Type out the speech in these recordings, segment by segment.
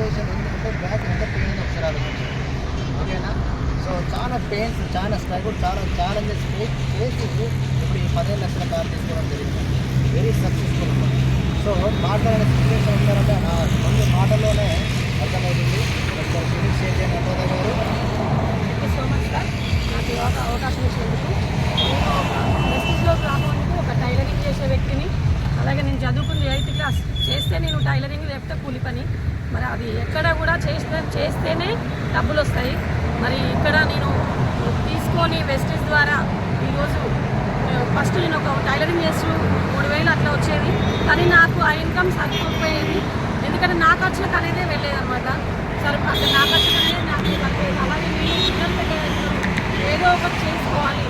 Situation ఎందుకంటే back ఎంత pain ఒకసారి ఆలోచించండి. ఓకేనా? సో చాలా పెయిన్స్ చాలా స్ట్రగుల్ చాలా ఛాలెంజెస్ ఫేస్ చేసి ఇప్పుడు ఈ పదిహేను లక్షల కార్ తీసుకోవడం జరిగింది. వెరీ సక్సెస్ఫుల్ సో మాట్లాడే సిచ్యువేషన్ ఉన్నారంటే నా ముందు మాటల్లోనే అర్థమవుతుంది. ఒకసారి ఫినిష్ చేయండి అనురాధ గారు thank you so much sir నాకు ఈ అవకా- అవకాశం ఇచ్చినందుకు నేను వెస్టిజ్లో గ్రామానికి ఒక టైలరింగ్ చేసే వ్యక్తిని అలాగే నేను చదువుకుంది ఎయిత్ క్లాస్ చేస్తే నేను టైలరింగ్ లేకపోతే కూలి పని. మరి అది ఎక్కడ కూడా చేస్తే చేస్తేనే డబ్బులు వస్తాయి. మరి ఇక్కడ నేను తీసుకొని వెస్టిజ్ ద్వారా ఈరోజు ఫస్ట్ నేను ఒక టైలరింగ్ చేస్తూ మూడు వేలు అట్లా వచ్చేది. కానీ నాకు ఆ ఇన్కమ్ సరిపోయేది ఎందుకంటే నా ఖర్చులకు అనేది వెళ్ళేది అనమాట సరే అంటే నా ఖర్చులు అనేది నాకు అలాగే నేను పిల్లలు పెట్టేదాన్ని ఏదో ఒకటి చేసుకోవాలి.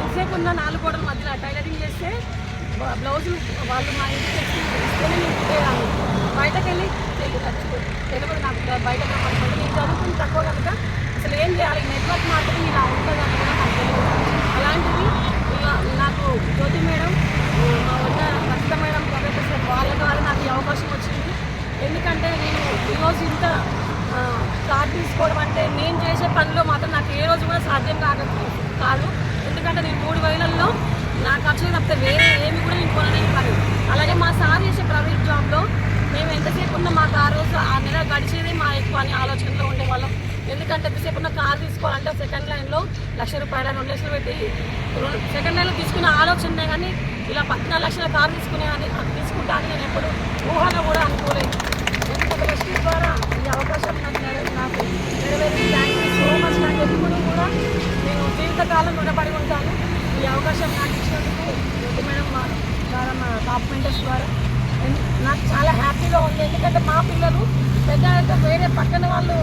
ఎంతసేపు ఉన్న నాలుగు గోడల మధ్యలో టైలరింగ్ చేస్తే బ్లౌజులు వాళ్ళు మా ఇంటికి తెచ్చి ఇస్తేనే నేను కుట్టేదాన్ని బయటకు వెళ్ళి నాకు బయట నేను చదువుకుని తక్కువ కనుక అసలు ఏం చేయాలి? నెట్వర్క్ మాత్రం ఇలా ఉంటుందని కూడా నాకు తెలియదు. అలాంటిది నాకు జ్యోతి మేడం మా వద్ద రచిత మేడం ప్రొఫెసర్ సార్ వాళ్ళ ద్వారా నాకు ఈ అవకాశం వచ్చింది. ఎందుకంటే నేను ఈరోజు ఇంత కార్డు తీసుకోవడం అంటే నేను చేసే పనిలో మాత్రం నాకు ఏ రోజు కూడా సాధ్యం కాక కాదు. ఎందుకంటే నేను మూడు వేలల్లో నా ఖర్చులు తప్పితే వేరే ఏమి కూడా నేను కొనలేని పని. అలాగే మా సార్ చేసే ప్రైవేట్ జాబ్లో మేము ఎంతసేపు ఉన్న మాకు ఆ రోజు ఆ నెల గడిచేది మా ఎక్కువ అని ఆలోచనలో ఉండేవాళ్ళం. ఎందుకంటే ఎంతసేపు ఉన్న కార్ తీసుకోవాలంటే సెకండ్ లైన్లో లక్ష రూపాయల రెండు లక్షలు పెట్టి సెకండ్ లైన్లో తీసుకునే ఆలోచనే కానీ ఇలా పద్నాలుగు లక్షల కార్ తీసుకునే అని తీసుకుంటానని నేను ఎప్పుడు ఊహలో కూడా అనుకోలేదు. ఎందుకంటే వెస్ట్ ద్వారా ఈ అవకాశం నాకు నెర- నాకు నెరవేరింది. థ్యాంక్ యూ సో మచ్ నాకు ఎప్పుడు కూడా నేను జీవితకాలం రుణపడి ఉంటాను. ఈ అవకాశం నాకు ఇచ్చినందుకు జ్యోతి మేడం మా ద్వారా. ద్వారా నాకు చాలా హ్యాపీగా ఉంది. ఎందుకంటే మా పిల్లలు పెద్ద వేరే పక్కన వాళ్ళు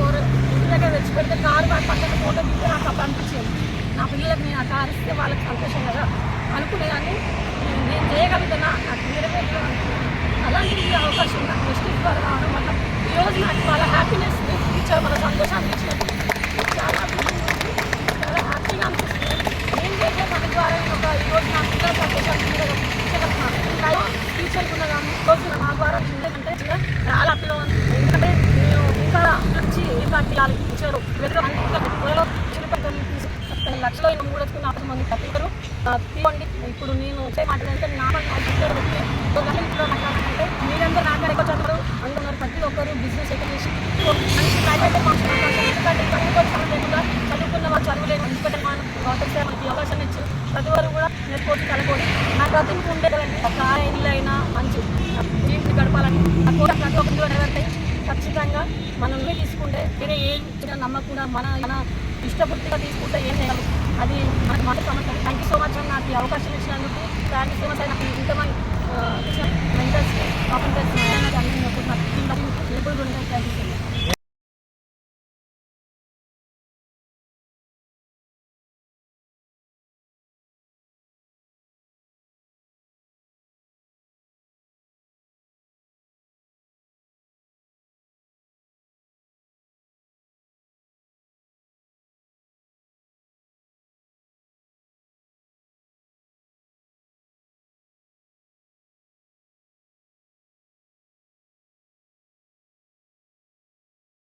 ఇంటి దగ్గర తెచ్చి పెడితే కారు వాళ్ళ పక్కన ఫోటో తీస్తే నాకు అప్పుడు అనిపించేది. నా పిల్లలకు నేను ఆ కారు ఇస్తే వాళ్ళకి సంతోషం కదా అనుకునేదాన్ని నేను- నేను చేయగలుగుతున్నా. నాకు నెరవేరు అలాంటి అవకాశం నాకు నెక్స్ట్ ద్వారా రావడం వల్ల ఈరోజు నాకు చాలా హ్యాపీనెస్ ఇచ్చారు. మన సంతోషాన్ని ఇచ్చినట్టు చాలా చాలా హ్యాపీగా అనిపిస్తుంది. నేను చేసే పని ద్వారా ఒక ఈరోజు నాకు సంతోషాన్ని టీచర్ కూడా కానీ ద్వారా ఎందుకంటే చాలా హ్యాపీగా ఉంది ఎందుకంటే నేను ఇంకా మంచి ఇలాంటి తీయాలి ఇచ్చారు వెదర్ త్వరలో మూడు వచ్చిన ఆరు మంది తప్పిద్దరు తీయండి ఇప్పుడు నేను వచ్చే మాట నా వల్ల ఇంట్లో మాట్లాడుతుంటే మీరందరూ నా ఎక్కువ వచ్చారు అందున్నారు ప్రతి ఒక్కరు బిజినెస్ ఎక్కడ చేసి ప్రైవేట్ ఎందుకంటే చదువు లేకుండా చదువుకున్న వాళ్ళు చదువులేదు ఎందుకంటే మనం గవర్నమెంట్ మనకి అవకాశం ఇచ్చి ప్రతి వారు కూడా నేర్చుకోవచ్చు కలగకూడదు ప్రతి ఉండేదండి ఒక ఇల్లు అయినా మంచి జీవితం గడపాలని ప్రతి ఒక్కరు నెరవేరుతాయి. ఖచ్చితంగా మనం నువ్వే తీసుకుంటే వేరే ఏం ఇచ్చినా నమ్మకుండా మన మన ఇష్టపూర్తిగా తీసుకుంటే ఏం చేయాలి అది మనకు మాట సమస్య థ్యాంక్ యూ సో మచ్ అని నాకు అవకాశం ఇచ్చినందుకు. థ్యాంక్ యూ సో మచ్ నాకు ఇంతమంది